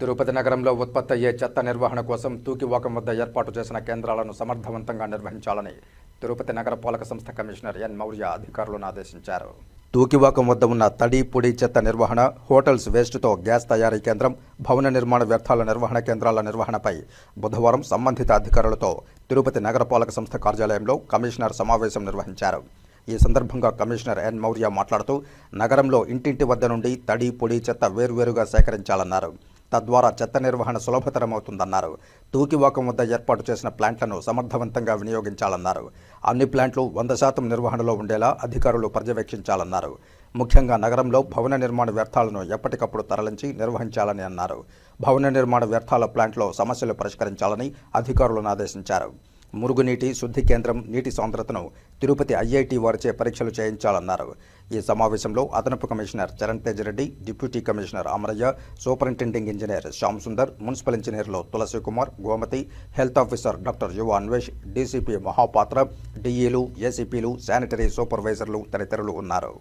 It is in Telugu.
తిరుపతి నగరంలో ఉత్పత్తి అయ్యే చెత్త నిర్వహణ కోసం తూకివాకం వద్ద ఏర్పాటు చేసిన కేంద్రాలను సమర్థవంతంగా నిర్వహించాలని తిరుపతి నగర పాలక సంస్థ కమిషనర్ ఎన్ మౌర్య అధికారులను ఆదేశించారు. తూకివాకం వద్ద ఉన్న తడి పొడి చెత్త నిర్వహణ హోటల్స్ వేస్ట్తో గ్యాస్ తయారీ కేంద్రం భవన నిర్మాణ వ్యర్థాల నిర్వహణ కేంద్రాల నిర్వహణపై బుధవారం సంబంధిత అధికారులతో తిరుపతి నగరపాలక సంస్థ కార్యాలయంలో కమిషనర్ సమావేశం నిర్వహించారు. ఈ సందర్భంగా కమిషనర్ ఎన్ మౌర్య మాట్లాడుతూ నగరంలో ఇంటింటి వద్ద నుండి తడి పొడి చెత్త వేర్వేరుగా సేకరించాలన్నారు. తద్వారా చెత్త నిర్వహణ సులభతరమవుతుందన్నారు. తూకివాకం వద్ద ఏర్పాటు చేసిన ప్లాంట్లను సమర్థవంతంగా వినియోగించాలన్నారు. అన్ని ప్లాంట్లు వంద శాతం నిర్వహణలో ఉండేలా అధికారులు పర్యవేక్షించాలన్నారు. ముఖ్యంగా నగరంలో భవన నిర్మాణ వ్యర్థాలను ఎప్పటికప్పుడు తరలించి నిర్వహించాలని అన్నారు. భవన నిర్మాణ వ్యర్థాల ప్లాంట్లో సమస్యలు పరిష్కరించాలని అధికారులను ఆదేశించారు. మురుగునీటి శుద్ధి కేంద్రం నీటి సాంద్రతను తిరుపతి ఐఐటి వారిచే పరీక్షలు చేయించాలన్నారు. ఈ సమావేశంలో అదనపు commissioner Charan Tej Reddy deputy commissioner Amaraiah superintending engineer Shyam Sundar municipal ఇంజనీర్లు Tulasi Kumar Gomathi health officer doctor Yuva Anvesh DCP Mahapatra డిఈలు ఏసీపీలు శానిటరీ సూపర్వైజర్లు తదితరులు ఉన్నారు.